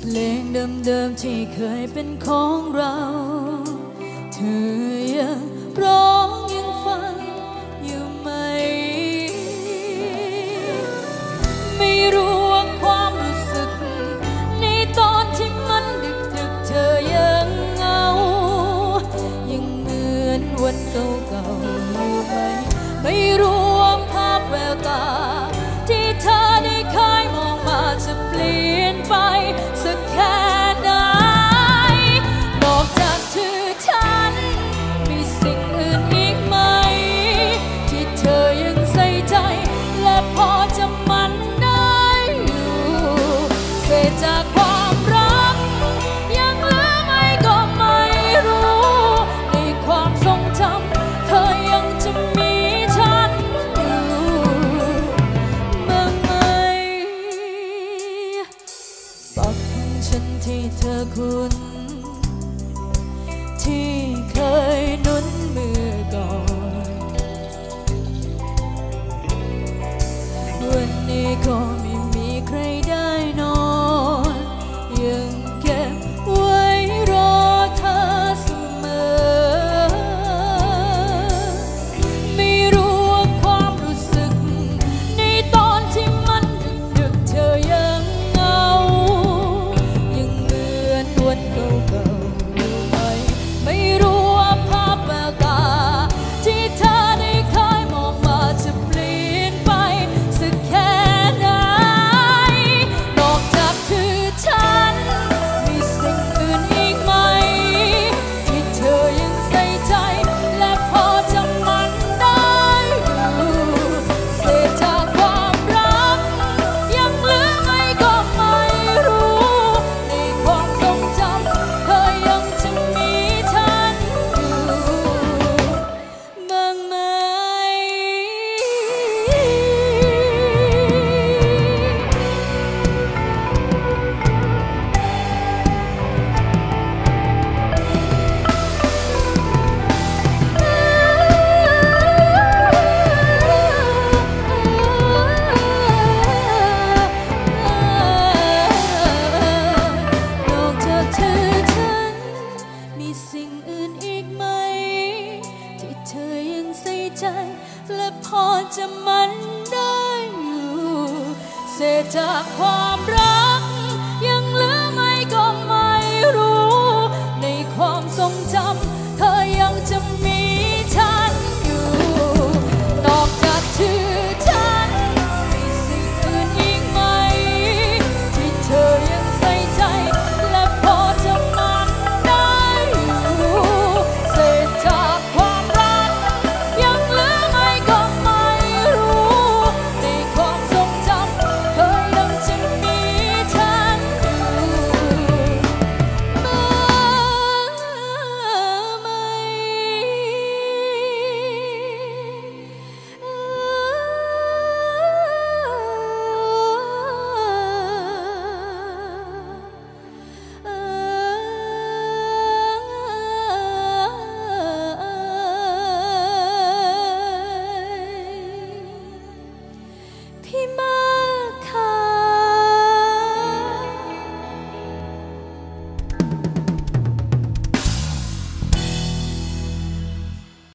เพลงเดิมๆที่เคยเป็นของเรา เธอยังร้อง สิ่งอื่นอีกไหม ที่เธอยังใส่ใจ และพอจะมันได้อยู่ เสียจากความรัก अभिमान